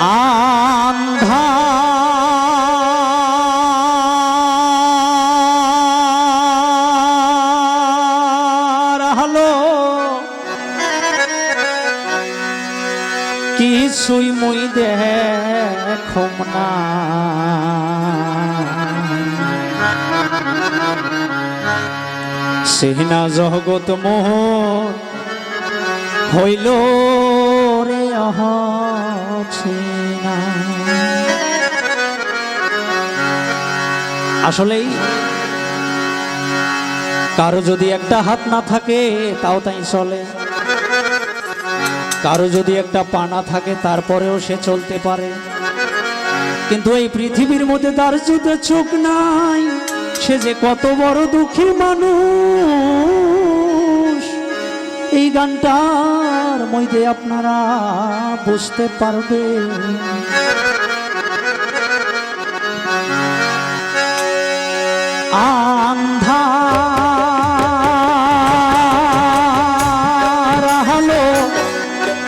আন্ধা হলো। কিছুই মুই দেখম না। সেনা জগৎ মোহন হইল রে আসলেই কারও যদি একটা হাত না থাকে, তাও তাই চলে। কারও যদি একটা পানা থাকে, তারপরেও সে চলতে পারে। কিন্তু এই পৃথিবীর মধ্যে তার চোখ নাই। সে যে কত বড় দুঃখী মানুষ। এই গানটার মধ্যে আপনারা বুঝতে পারবে। আন্ধার হলো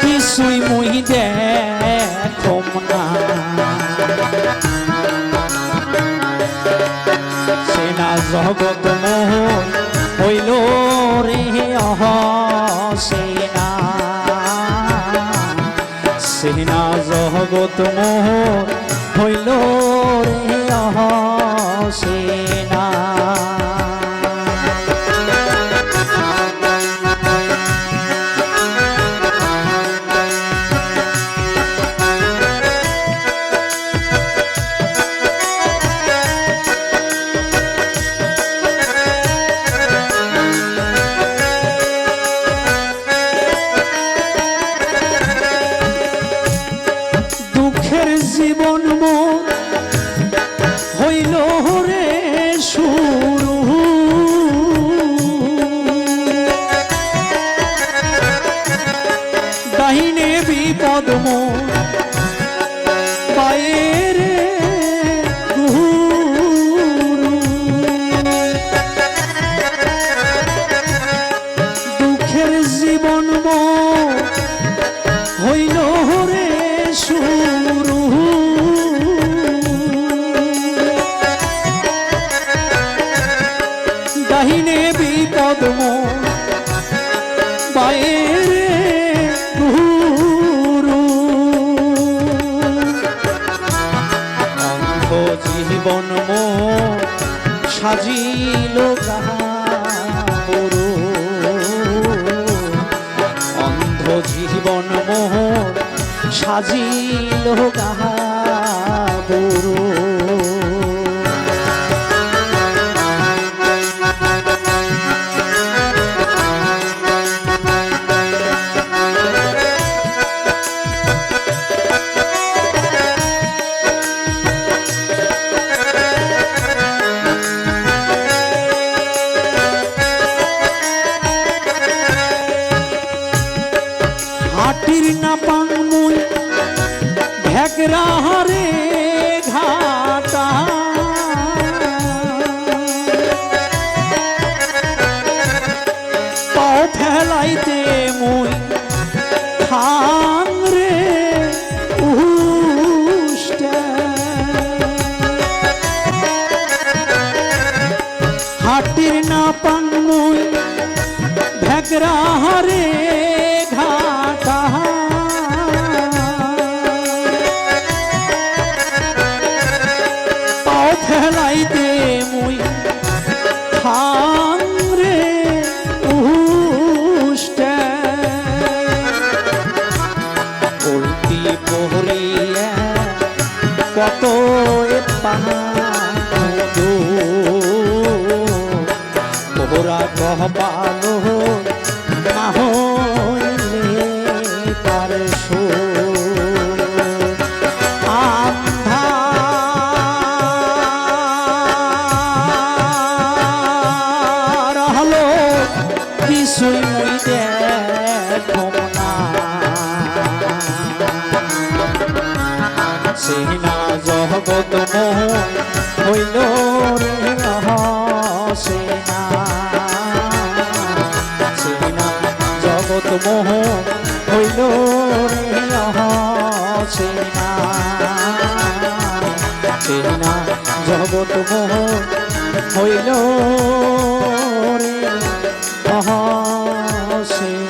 কিছুই মুই দেখম না। সেনা জগৎ মোহ হইল রে অহ সেনা সেনা জগৎ মোহ হইল রে সেনা বিপদ বাইরে জীবন মো সাজিল অন্ধ জীবন মোহর সাজিল হাটির না পাংমুই ভেকরা হরে ঘাটা। পাও ফেলাইতে মুই রে হাটির না পাংমুই ভেকরা হরে কত এ পাহাড় তোরা কহপালো না হইলে তার আন্ধার কিছুই মুই দেখম না। সেনা জগত হইল রে সেনা। সেনা মোহ হইল রে সেনা। এই না জগৎ মোহ হইল মহাশে